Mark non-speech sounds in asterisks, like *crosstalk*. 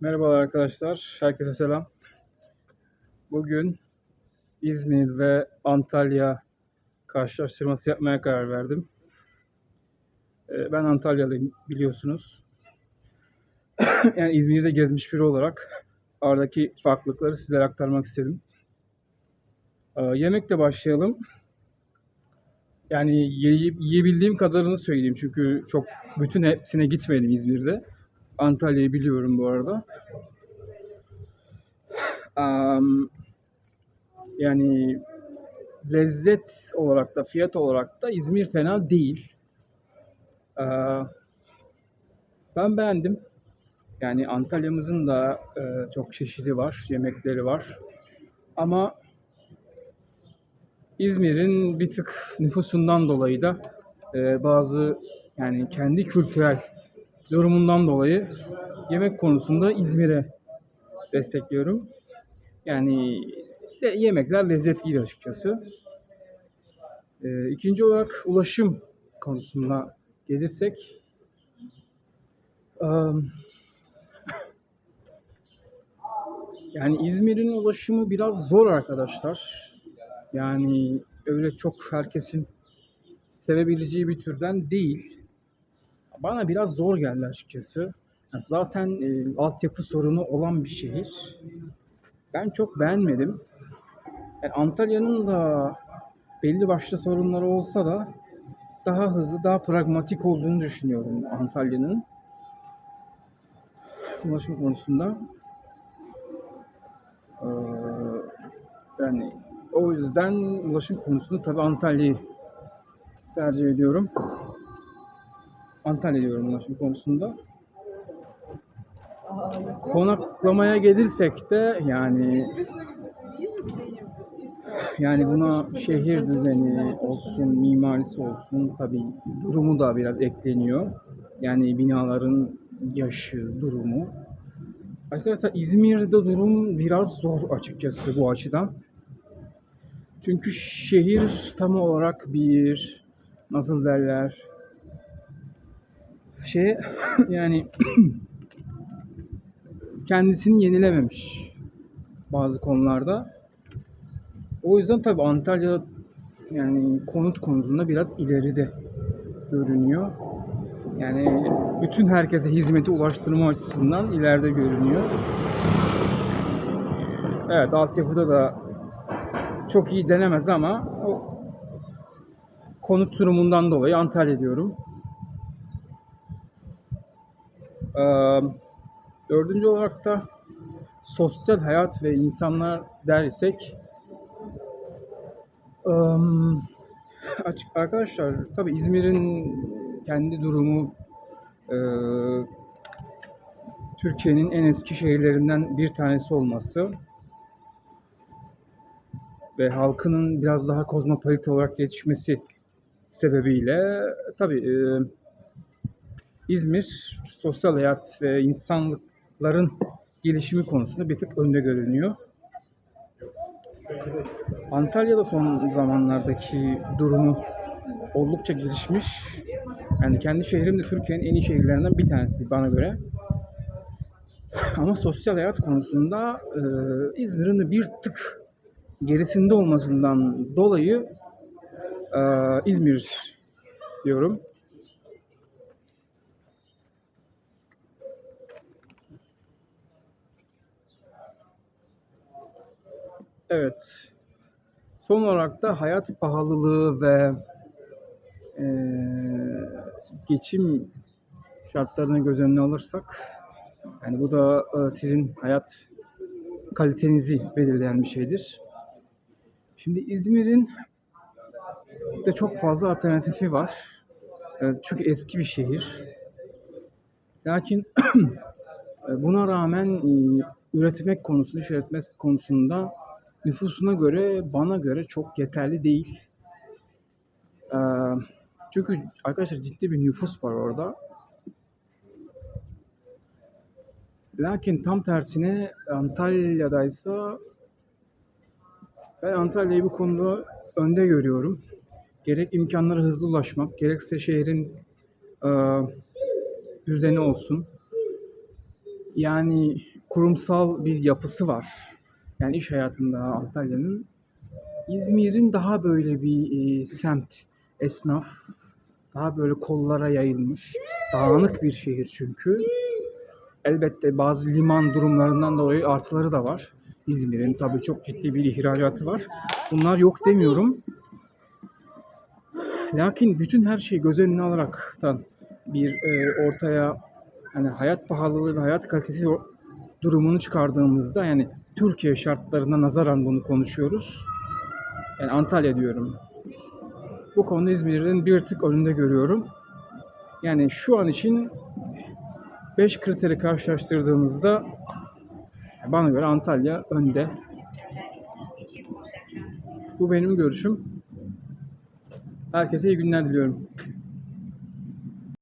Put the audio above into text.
Merhabalar arkadaşlar, herkese selam. Bugün İzmir ve Antalya karşılaştırması yapmaya karar verdim. Ee, Ben Antalyalıyım biliyorsunuz. *coughs* yani İzmir'de gezmiş biri olarak aradaki farklılıkları sizlere aktarmak istedim. Ee, Yemekle başlayalım. Yani yiyebildiğim kadarını söyleyeyim çünkü çok bütün hepsine gitmedim İzmir'de. Antalya'yı biliyorum bu arada. Am, yani lezzet olarak da fiyat olarak da İzmir fena değil. Aa, ben beğendim. Yani Antalya'mızın da e, çok çeşidi var, yemekleri var. Ama İzmir'in bir tık nüfusundan dolayı da e, bazı yani kendi kültürel durumundan dolayı yemek konusunda İzmir'e destekliyorum. Yani de yemekler lezzetliydi açıkçası. Ee, ikinci olarak ulaşım konusuna gelirsek em, yani İzmir'in ulaşımı biraz zor arkadaşlar. Yani öyle çok herkesin sevebileceği bir türden değil. Bana biraz zor geldi açıkçası. Yani zaten e, altyapı sorunu olan bir şehir. Ben çok beğenmedim. Yani Antalya'nın da belli başlı sorunları olsa da daha hızlı, daha pragmatik olduğunu düşünüyorum Antalya'nın ulaşım konusunda. Ee, yani o yüzden ulaşım konusunda tabii Antalya'yı tercih ediyorum. Antalya diyorum ulaşım konusunda. Konaklamaya gelirsek de yani yani buna şehir düzeni olsun, mimarisi olsun tabii durumu da biraz ekleniyor. Yani binaların yaşı, durumu. Arkadaşlar İzmir'de durum biraz zor açıkçası bu açıdan. Çünkü şehir tam olarak bir nasıl derler şey *laughs* yani *clears throat* kendisini yenilememiş bazı konularda. O yüzden tabii Antalya yani konut konusunda biraz ileride görünüyor. Yani bütün herkese hizmeti ulaştırma açısından ileride görünüyor. Evet altyapıda da çok iyi denemez ama o konut durumundan dolayı Antalya diyorum. Ee, dördüncü olarak da sosyal hayat ve insanlar dersek açık arkadaşlar tabii İzmir'in kendi durumu Türkiye'nin en eski şehirlerinden bir tanesi olması ve halkının biraz daha kozmopolit olarak yetişmesi sebebiyle tabii e, İzmir sosyal hayat ve insanlıkların gelişimi konusunda bir tık önde görünüyor. Antalya'da son zamanlardaki durumu oldukça gelişmiş. Yani kendi şehrim de Türkiye'nin en iyi şehirlerinden bir tanesi bana göre. Ama sosyal hayat konusunda e, İzmir'in de bir tık gerisinde olmasından dolayı e, İzmir diyorum. Evet. Son olarak da hayat pahalılığı ve eee, geçim şartlarını göz önüne alırsak, yani bu da e, sizin hayat kalitenizi belirleyen bir şeydir. Şimdi İzmir'in de çok fazla alternatifi var. E, Çünkü eski bir şehir. Lakin *clears throat* e, buna rağmen e, üretmek konusunda, iş üretmek konusunda nüfusuna göre, bana göre çok yeterli değil. Çünkü arkadaşlar ciddi bir nüfus var orada. Lakin tam tersine Antalya'daysa ben Antalya'yı bu konuda önde görüyorum. Gerek imkanlara hızlı ulaşmak, gerekse şehrin e, düzeni olsun. Yani kurumsal bir yapısı var. Yani iş hayatında Antalya'nın. İzmir'in daha böyle bir e, semt, esnaf, daha böyle kollara yayılmış, dağınık bir şehir çünkü. Elbette bazı liman durumlarından dolayı artıları da var. İzmir'in tabii çok ciddi bir ihracatı var. Bunlar yok demiyorum. Lakin bütün her şeyi göz önüne alaraktan bir e, ortaya hani hayat pahalılığı ve hayat kalitesi durumunu çıkardığımızda yani Türkiye şartlarına nazaran bunu konuşuyoruz. Yani Antalya diyorum. Bu konuda İzmir'in bir tık önünde görüyorum. Yani şu an için 5 kriteri karşılaştırdığımızda bana göre Antalya önde. Bu benim görüşüm. Herkese iyi günler diliyorum.